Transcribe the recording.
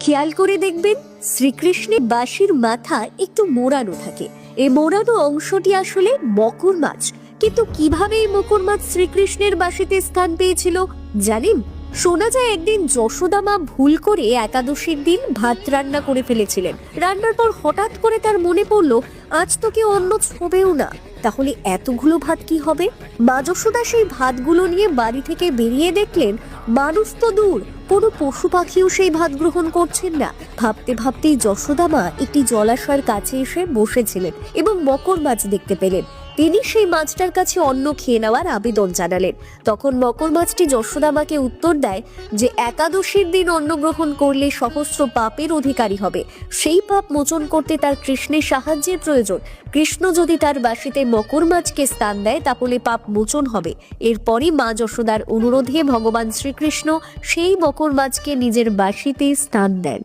খেয়াল করে দেখবেন, শ্রীকৃষ্ণের বাঁশির মাথা একটু মোড়ানো থাকে। এই মোড়ানো অংশটি আসলে মকর মাছ। কিন্তু কীভাবে এই মকর মাছ শ্রীকৃষ্ণের বাঁশিতে স্থান পেয়েছিল, জানেন? শোনা যায় একদিন যশোদা মা ভুল করে একাদশীর দিন ভাত রান্না করে ফেলেছিলেন। রান্নার পর হঠাৎ করে তার মনে পড়ল, আজ তো কেউ অন্য ছবেও না। তাহলে এতগুলো ভাত কি হবে? মা যশোদা সেই ভাতগুলো নিয়ে বাড়ি থেকে বেরিয়ে দেখলেন মানুষ তো দূর, কোনো পশু পাখিও সেই ভাত গ্রহণ করছেন না। ভাবতে ভাবতেই যশোদা মা একটি জলাশয়ের কাছে এসে বসেছিলেন এবং মকর মাছ দেখতে পেলেন। তিনি সেই মাছটার কাছে অন্ন খেয়ে নেওয়ার আবেদন জানালেন। তখন মকর মাছটি যশোদা মাকে উত্তর দেয় যে, একাদশীর দিন অন্ন গ্রহণ করলে সহস্র পাপের অধিকারী হবে। সেই পাপ মোচন করতে তার কৃষ্ণের সাহায্যের প্রয়োজন। কৃষ্ণ যদি তার বাসিতে মকর মাছকে স্থান দেয়, তাহলে পাপ মোচন হবে। এরপরই মা যশোদার অনুরোধে ভগবান শ্রীকৃষ্ণ সেই মকর মাছকে নিজের বাসিতে স্থান দেন।